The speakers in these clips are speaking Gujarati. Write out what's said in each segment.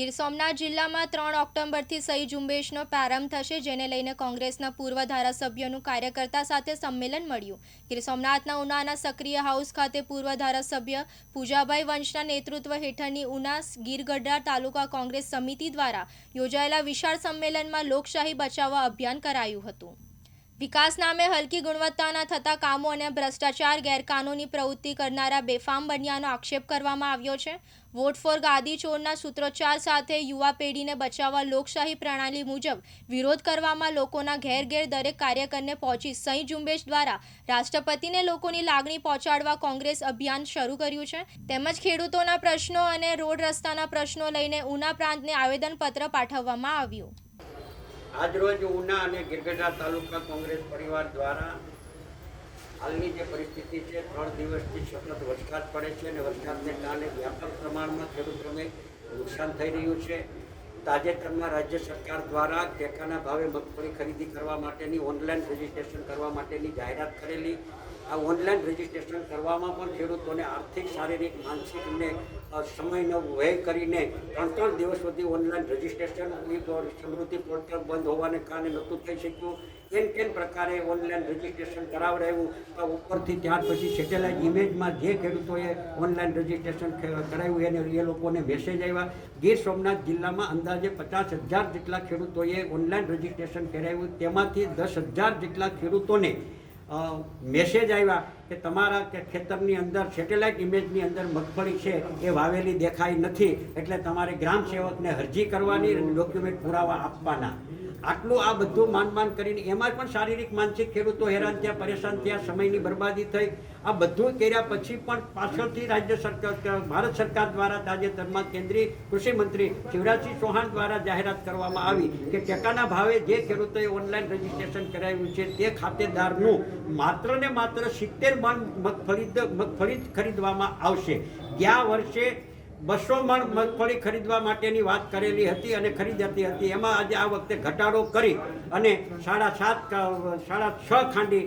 ગીર સોમનાથ જિલ્લામાં ત્રણ ઓક્ટોબરથી સહી ઝુંબેશનો પ્રારંભ થશે, જેને લઈને કોંગ્રેસના પૂર્વ ધારાસભ્યોનું કાર્યકર્તા સાથે સંમેલન મળ્યું. ગીર સોમનાથના ઉનાના સક્રિય હાઉસ ખાતે પૂર્વ ધારાસભ્ય પૂજાભાઈ વંશના નેતૃત્વ હેઠળની ઉના ગીર તાલુકા કોંગ્રેસ સમિતિ દ્વારા યોજાયેલા વિશાળ સંમેલનમાં લોકશાહી બચાવવા અભિયાન કરાયું હતું. વિકાસ નામે હલકી ગુણવત્તાના થતા કામો અને ભ્રષ્ટાચાર, ગેરકાનૂની પ્રવૃત્તિ કરનારા બેફામ બન્યાનો આક્ષેપ કરવામાં આવ્યો છે. વોટ ફોર ગાદી ચોરના સૂત્રોચ્ચાર સાથે યુવા પેઢીને બચાવવા લોકશાહી પ્રણાલી મુજબ વિરોધ કરવામાં લોકોના ઘેર ઘેર દરેક કાર્યકરને પહોંચી સહી ઝુંબેશ દ્વારા રાષ્ટ્રપતિને લોકોની લાગણી પહોંચાડવા કોંગ્રેસ અભિયાન શરૂ કર્યું છે. તેમજ ખેડૂતોના પ્રશ્નો અને રોડ રસ્તાના પ્રશ્નો લઈને ઉના પ્રાંતને આવેદનપત્ર પાઠવવામાં આવ્યું. આજરોજ ઉના અને ગિરગઢા તાલુકા કોંગ્રેસ પરિવાર દ્વારા હાલની જે પરિસ્થિતિ છે, ત્રણ દિવસથી સતત વરસાદ પડે છે અને વરસાદને કારણે વ્યાપક પ્રમાણમાં ખેડૂતોને નુકસાન થઈ રહ્યું છે. તાજેતરમાં રાજ્ય સરકાર દ્વારા ટેકાના ભાવે મગફળી ખરીદી કરવા માટેની, ઓનલાઈન રજીસ્ટ્રેશન કરવા માટેની જાહેરાત કરેલી. આ ઓનલાઈન રજીસ્ટ્રેશન કરવામાં પણ ખેડૂતોને આર્થિક, શારીરિક, માનસિક અને સમયનો વ્યય કરીને ત્રણ ત્રણ દિવસ સુધી ઓનલાઈન રજીસ્ટ્રેશન સમૃદ્ધિ પોર્ટલ બંધ હોવાને કારણે નહોતું થઈ શક્યું. એમ કેમ પ્રકારે ઓનલાઈન રજીસ્ટ્રેશન કરાવડાવ્યું તો ઉપરથી ત્યાર પછી સેટેલાઇટ ઇમેજમાં જે ખેડૂતોએ ઓનલાઈન રજીસ્ટ્રેશન કરાવ્યું એને એ લોકોને મેસેજ આવ્યા. ગીર સોમનાથ જિલ્લામાં અંદાજે પચાસ હજાર જેટલા ખેડૂતોએ ઓનલાઈન રજીસ્ટ્રેશન કરાવ્યું. તેમાંથી દસ હજાર જેટલા ખેડૂતોને મેસેજ આવ્યા. કે તમારા કે ખેતરની અંદર સેટેલાઇટ ઇમેજની અંદર મગફળી છે એ વાવેલી દેખાઈ નથી, એટલે તમારે ગ્રામ સેવકને અરજી કરવાની અને ડોક્યુમેન્ટ પુરાવા આપવાના. આટલું આ બધું માન માન કરીને એમાં પણ શારીરિક, માનસિક ખેડૂતો હેરાન થયા, પરેશાન થયા, સમયની બરબાદી થઈ. આ બધું કર્યા પછી પણ પાછળથી રાજ્ય સરકાર ભારત સરકાર દ્વારા તાજેતરમાં કેન્દ્રીય કૃષિ મંત્રી શિવરાજસિંહ ચૌહાણ દ્વારા જાહેરાત કરવામાં આવી કે ટેકાના ભાવે જે ખેડૂતોએ ઓનલાઈન રજીસ્ટ્રેશન કરાવ્યું છે તે ખાતેદારનું માત્ર ને માત્ર સિત્તેર મણ મગફળી મગફળી ખરીદવામાં આવશે. ગયા વર્ષે બસો મણ મગફળી ખરીદવા માટેની વાત કરેલી હતી અને ખરીદાતી હતી. એમાં આજે આ વખતે ઘટાડો કરી અને સાડા સાત સાડા છ ખાંડી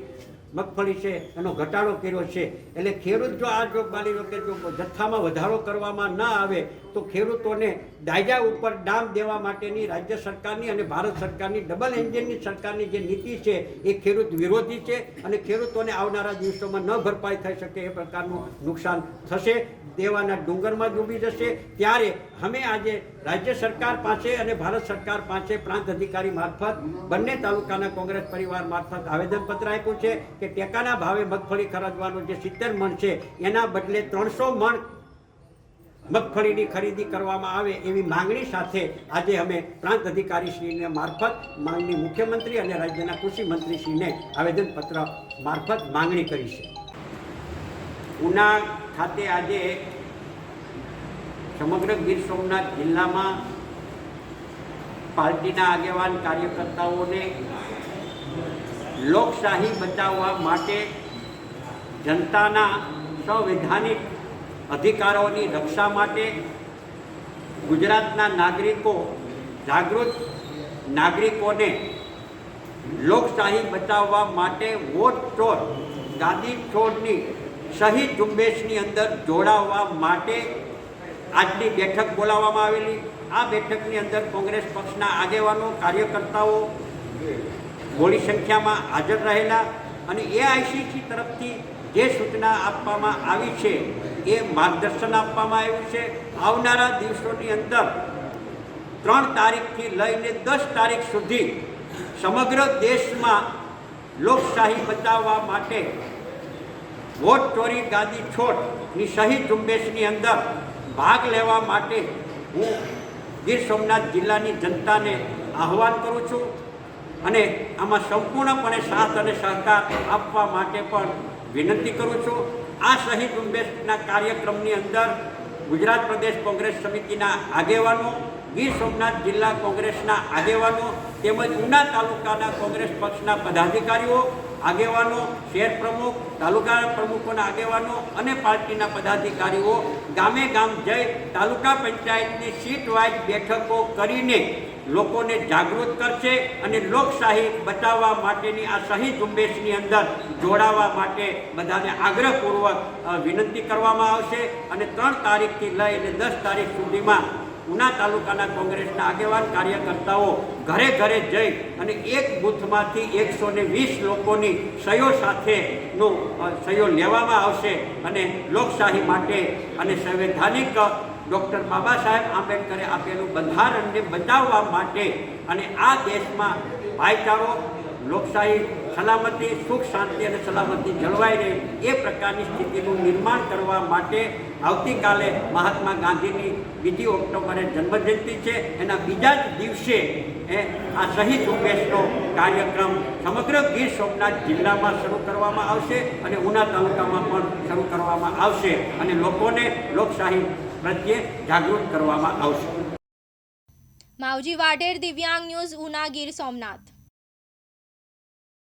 મગફળી છે, એનો ઘટાડો કર્યો છે. એટલે ખેડૂત જો આ જો માની લો કે જો જથ્થામાં વધારો કરવામાં ના આવે, તો ખેડૂતોને દાયજા ઉપર ડામ દેવા માટેની રાજ્ય સરકારની અને ભારત સરકારની ડબલ એન્જિનની સરકારની જે નીતિ છે, એ ખેડૂત વિરોધી છે અને ખેડૂતોને આવનારા દિવસોમાં ન ભરપાઈ થઈ શકે એ પ્રકારનું નુકસાન થશે. દેવાના ડુંગરમાં ડૂબી જશે. ત્યારે અમે આજે રાજ્ય સરકાર પાસે અને ભારત સરકાર પાસે પ્રાંત અધિકારી મારફત બંને તાલુકાના કોંગ્રેસ પરિવાર મારફત આવેદનપત્ર આપ્યું છે. કે ટેકાના ભાવે મગફળી ખરીદવાનું જે સિત્તેર મણ છે, એના બદલે ત્રણસો મણ મગફળીની ખરીદી કરવામાં આવે એવી માંગણી સાથે આજે અમે પ્રાંત અધિકારીશ્રીને મારફત માંગણી મુખ્યમંત્રી અને રાજ્યના કૃષિ મંત્રીશ્રીને આવેદનપત્ર મારફત માંગણી કરી છે. ઉના ખાતે આજે સમગ્ર ગીર સોમનાથ જિલ્લામાં પાર્ટીના આગેવાન કાર્યકર્તાઓને લોકશાહી બચાવવા માટે જનતાના સંવૈધાનિક અધિકારોની રક્ષા માટે ગુજરાતના નાગરિકો, જાગૃત નાગરિકોને લોકશાહી બચાવવા માટે વોટ ચોર, ગાદી છોડની સહી ઝુંબેશની અંદર જોડાવવા માટે આજની બેઠક બોલાવવામાં આવેલી. આ બેઠકની અંદર કોંગ્રેસ પક્ષના આગેવાનો, કાર્યકર્તાઓ મોટી સંખ્યામાં હાજર રહેલા અને એઆઈસીસી તરફથી જે સૂચના આપવામાં આવી છે, એ માર્ગદર્શન આપવામાં આવ્યું છે. આવનારા દિવસોની અંદર ત્રણ તારીખથી લઈને દસ તારીખ સુધી સમગ્ર દેશમાં લોકશાહી બચાવવા માટે વોટ ચોરી ગાદી છોડની શહીદ ઝુંબેશની અંદર ભાગ લેવા માટે હું ગીર સોમનાથ જિલ્લાની જનતાને આહવાન કરું છું. અને આમાં સંપૂર્ણપણે સાથ અને સહકાર આપવા માટે પણ વિનંતી કરું છું. આ શહીદ ઝુંબેશના કાર્યક્રમની અંદર ગુજરાત પ્રદેશ કોંગ્રેસ સમિતિના આગેવાનો, ગીર સોમનાથ જિલ્લા કોંગ્રેસના આગેવાનો તેમજ ઉના તાલુકાના કોંગ્રેસ પક્ષના પદાધિકારીઓ, આગેવાનો, શહેર પ્રમુખ, તાલુકા પ્રમુખોના આગેવાનો અને પાર્ટીના પદાધિકારીઓ ગામે ગામ જઈ તાલુકા પંચાયતની સીટ વાઇઝ બેઠકો કરીને લોકોને જાગૃત કરશે અને લોકશાહી બચાવવા માટેની આ સહી ઝુંબેશની અંદર જોડાવા માટે બધાને આગ્રહપૂર્વક વિનંતી કરવામાં આવશે અને ત્રણ તારીખથી લઈને દસ તારીખ સુધીમાં ઉના તાલુકાના કોંગ્રેસના આગેવાન કાર્યકર્તાઓ ઘરે ઘરે જઈ અને એક બૂથમાંથી એકસો ને વીસ લોકોની સહીઓ સાથેનો અ, સહીઓ લેવામાં આવશે અને લોકશાહી માટે અને સંવૈધાનિક ડૉક્ટર બાબા સાહેબ આંબેડકરે આપેલું બંધારણને બચાવવા માટે અને આ દેશમાં ભાઈચારો, લોકશાહી, સલામતી, સુખ, શાંતિ અને સલામતી જળવાઈ રહે એ પ્રકારની સ્થિતિનું નિર્માણ કરવા માટે આવતીકાલે મહાત્મા ગાંધીની બીજી ઓક્ટોબરે જન્મજયંતિ છે. એના બીજા જ દિવસે એ આ શહીદ ઝુંબેશનો કાર્યક્રમ સમગ્ર ગીર સોમનાથ જિલ્લામાં શરૂ કરવામાં આવશે અને ઉના તાલુકામાં પણ શરૂ કરવામાં આવશે. અને લોકોને લોકશાહી પ્રત્યે જાગૃત કરવામાં આવશે. માવજી વાઢેર દિવ્યાંગ ન્યૂઝ ઉના ગીર સોમનાથ.